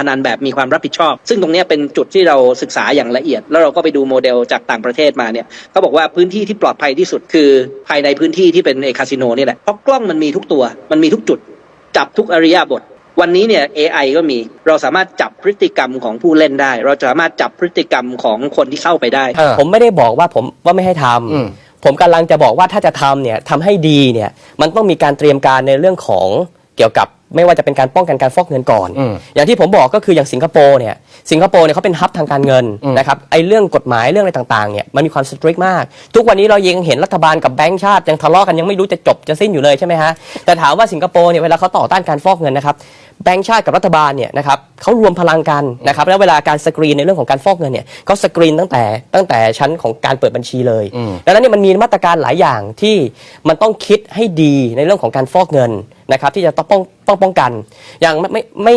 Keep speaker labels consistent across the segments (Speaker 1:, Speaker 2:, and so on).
Speaker 1: พนันแบบมีความรับผิดชอบ ซึ่งตรงเนี้ยเป็นจุดที่เราศึกษาอย่างละเอียด แล้วเราก็ไปดูโมเดลจากต่างประเทศมาเนี่ยเขาบอกว่าพื้นที่ที่ปลอดภัยที่สุดคือภายในพื้นที่ที่เป็นเอคาสิโนนี่แหละเพราะกล้องมันมีทุกตัว มันมีทุกจุด จับทุกอริยบทวันนี้เนี่ย AI ก็มีเราสามารถจับพฤติกรรมของผู้เล่นได้ เราสามารถจับพฤติกรรมของคนที่เข้าไปได้
Speaker 2: เออ
Speaker 3: ผมไม่ได้บอกว่าผมว่าไม่ให้ทำ
Speaker 2: อืม
Speaker 3: ผมกำลังจะบอกว่าถ้าจะทำเนี่ยทำให้ดีเนี่ยมันต้องมีการเตรียมการในเรื่องของเกี่ยวกับ ไม่ว่าจะเป็นการป้องกันการฟอกเงินก่อน
Speaker 2: อืม
Speaker 3: อย่างที่ผมบอกก็คืออย่างสิงคโปร์เนี่ยสิงคโปร์เนี่ยเขาเป็นฮับทางการเงิน
Speaker 2: อืม
Speaker 3: นะครับไอ้เรื่องกฎหมายเรื่องอะไรต่างๆเนี่ยมันมีความสตริกมาก ทุกวันนี้เรายังเห็นรัฐบาลกับแบงก์ชาติยังทะเลาะกันยังไม่รู้จะจบจะสิ้นอยู่เลยใช่ไหมฮะแต่ถามว่าสิงคโปร์เนี่ยเวลาเขาต่อต้านการฟอกเงินนะครับ แบงก์ชาติกับรัฐบาลเนี่ยนะครับเขารวมพลังกันนะครับแล้วเวลาการสกรีนในเรื่องของการฟอกเงินเนี่ยเขาสกรีนตั้งแต่ตั้งแต่ชั้นของการเปิดบัญชีเลย
Speaker 2: อืม
Speaker 3: ดังนั้นเนี่ยมันมีมาตรการหลายอย่างที่มันต้องคิดให้ดีในเรื่องของการฟอกเงินนะครับที่จะต้องป้องป้องป้องกันอย่างไม่ไม่ไม่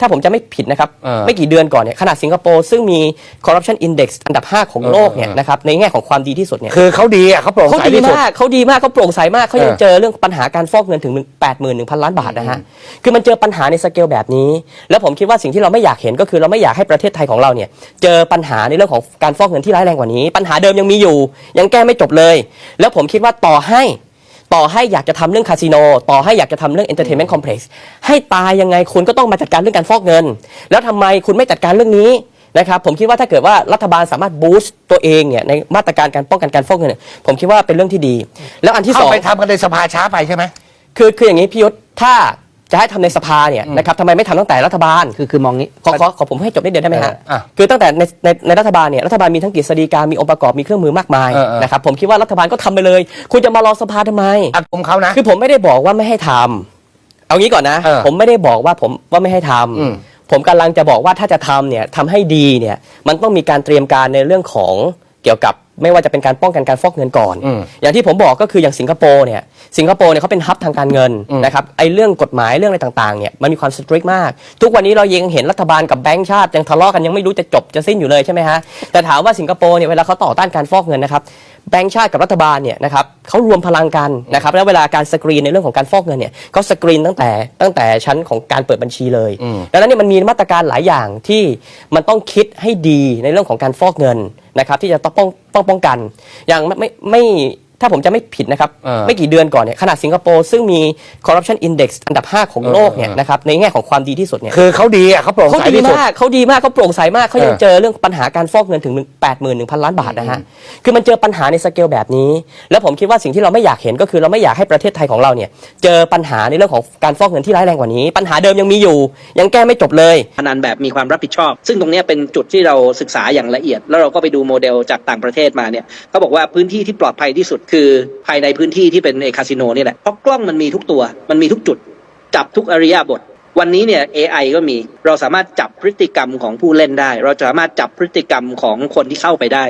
Speaker 3: ถ้าผมจะไม่ผิดนะครับ
Speaker 2: เออ
Speaker 3: ไม่กี่เดือนก่อนเนี่ยขนาดสิงคโปร์ซึ่งมี corruption index อันดับ 5 ของโลกเนี่ย
Speaker 2: เออเออ
Speaker 3: นะครับในแง่ของความดีที่สุดเนี่ย
Speaker 2: คือเขาดีอะเขาโปร่ง
Speaker 3: เขา
Speaker 2: ใส
Speaker 3: ดี
Speaker 2: ที่สุด
Speaker 3: มากเขาดีมากเขาโปร่งใสมากเขายัง
Speaker 2: เออ
Speaker 3: เจอเรื่องปัญหาการฟอกเงินถึง 81,000 ล้านบาทนะฮะคือมันเจอปัญหาในสเกลแบบนี้ แล้วผมคิดว่าสิ่งที่เราไม่อยากเห็นก็คือเราไม่อยากให้ประเทศไทยของเราเนี่ยเจอปัญหาในเรื่องของการฟอกเงินที่ร้ายแรงกว่านี้ ปัญหาเดิมยังมีอยู่ ยังแก้ไม่จบเลย แล้วผมคิดว่าต่อให้ ต่อให้อยากจะทำเรื่องคาสิโน ต่อให้อยากจะทำเรื่อง entertainment complex ให้ตายยังไงคุณก็ต้องมาจัดการเรื่องการฟอกเงิน แล้วทำไมคุณไม่จัดการเรื่องนี้นะครับผมคิดว่าถ้าเกิดว่ารัฐบาลสามารถบูสต์ตัวเองเนี่ยในมาตรการการป้องกันการฟอกเงินเนี่ยผมคิดว่าเป็นเรื่องที่ดี แล้วอันที่ส
Speaker 2: เข้า
Speaker 3: อง
Speaker 2: ไปทำกันในสภาช้าไปใช่ไหม
Speaker 3: คือคืออย่างนี้พี่ยศถ้า จะให้ทำในสภาเนี่ยนะครับทำไมไม่ทำตั้งแต่รัฐบาล
Speaker 1: คือคือมองนี้
Speaker 3: ขอขอขอผมให้จบนิดเดียวได้ไหมฮะ
Speaker 2: เอออะ
Speaker 3: คือตั้งแต่ในในในรัฐบาลเนี่ยรัฐบาลมีทั้งกฤษฎีกา มีองค์ประกอบ มีเครื่องมือมากมาย
Speaker 2: เออเออ
Speaker 3: นะครับผมคิดว่ารัฐบาลก็ทำไปเลย คุณจะมารอสภาทำไม
Speaker 2: อากรมเขานะ
Speaker 3: คือผมไม่ได้บอกว่าไม่ให้ทำเอางี้ก่อนนะ
Speaker 2: เออ
Speaker 3: ผมไม่ได้บอกว่าผมว่าไม่ให้ทำ
Speaker 2: อืม
Speaker 3: ผมกำลังจะบอกว่าถ้าจะทำเนี่ยทำให้ดีเนี่ยมันต้องมีการเตรียมการในเรื่องของเกี่ยวกับ ไม่ว่าจะเป็นการป้องกันการฟอกเงินก่อน
Speaker 2: อืม
Speaker 3: อย่างที่ผมบอกก็คืออย่างสิงคโปร์เนี่ย สิงคโปร์เนี่ยเขาเป็นฮับทางการเงิน
Speaker 2: อืม
Speaker 3: นะครับไอ้เรื่องกฎหมายเรื่องอะไรต่างๆเนี่ยมันมีความสตริกมาก ทุกวันนี้เรายังเห็นรัฐบาลกับแบงก์ชาติยังทะเลาะกันยังไม่รู้จะจบจะสิ้นอยู่เลยใช่ไหมฮะแต่ถามว่าสิงคโปร์เนี่ยเวลาเขาต่อต้านการฟอกเงินนะครับแบงก์ชาติกับรัฐบาลเนี่ยนะครับเขารวมพลังกันนะครับแล้วเวลาการสกรีนในเรื่องของการฟอกเงินเนี่ยเขาสกรีนตั้งแต่ตั้งแต่ชั้นของการเปิดบัญชีเลย
Speaker 2: อืม
Speaker 3: ดังนั้นเนี่ยมันมีมาตรการหลายอย่างที่มันต้องคิดให้ดีในเรื่องของการฟอกเงิน นะครับที่จะต้องป้องป้องกันอย่างไม่ไม่ไม่ ถ้าผมจะไม่ผิดนะครับ
Speaker 2: เออ
Speaker 3: ไม่กี่เดือนก่อนเนี่ยขนาดสิงคโปร์ซึ่งมี corruption index อันดับ 5 ของโลกเนี่ย
Speaker 2: เออเออ
Speaker 3: นะครับในแง่ของความดีที่สุดเนี่ย
Speaker 2: คือเขาดีอะเขาโปร่ง
Speaker 3: เขา
Speaker 2: ใส
Speaker 3: ดี
Speaker 2: ที่สุด
Speaker 3: มากเขาดีมากเขาโปร่งใสมากเขายัง
Speaker 2: เออ
Speaker 3: เจอเรื่องปัญหาการฟอกเงินถึง 81,000 ล้านบาทนะฮะคือมันเจอปัญหาในสเกลแบบนี้ แล้วผมคิดว่าสิ่งที่เราไม่อยากเห็นก็คือเราไม่อยากให้ประเทศไทยของเราเนี่ยเจอปัญหาในเรื่องของการฟอกเงินที่ร้ายแรงกว่านี้ ปัญหาเดิมยังมีอยู่ ยังแก้ไม่จบเลย
Speaker 1: พนันแบบมีความรับผิดชอบ ซึ่งตรงเนี้ยเป็นจุดที่เราศึกษาอย่างละเอียด แล้วเราก็ไปดูโมเดลจากต่างประเทศมาเนี่ยเขาบอกว่าพื้นที่ที่ปลอดภัยที่สุดคือภายในพื้นที่ที่เป็นเอคาสิโนนี่แหละเพราะกล้องมันมีทุกตัว มันมีทุกจุด จับทุกอริยบท วันนี้เนี่ย AI ก็มีเราสามารถจับพฤติกรรมของผู้เล่นได้ เราสามารถจับพฤติกรรมของคนที่เข้าไปได้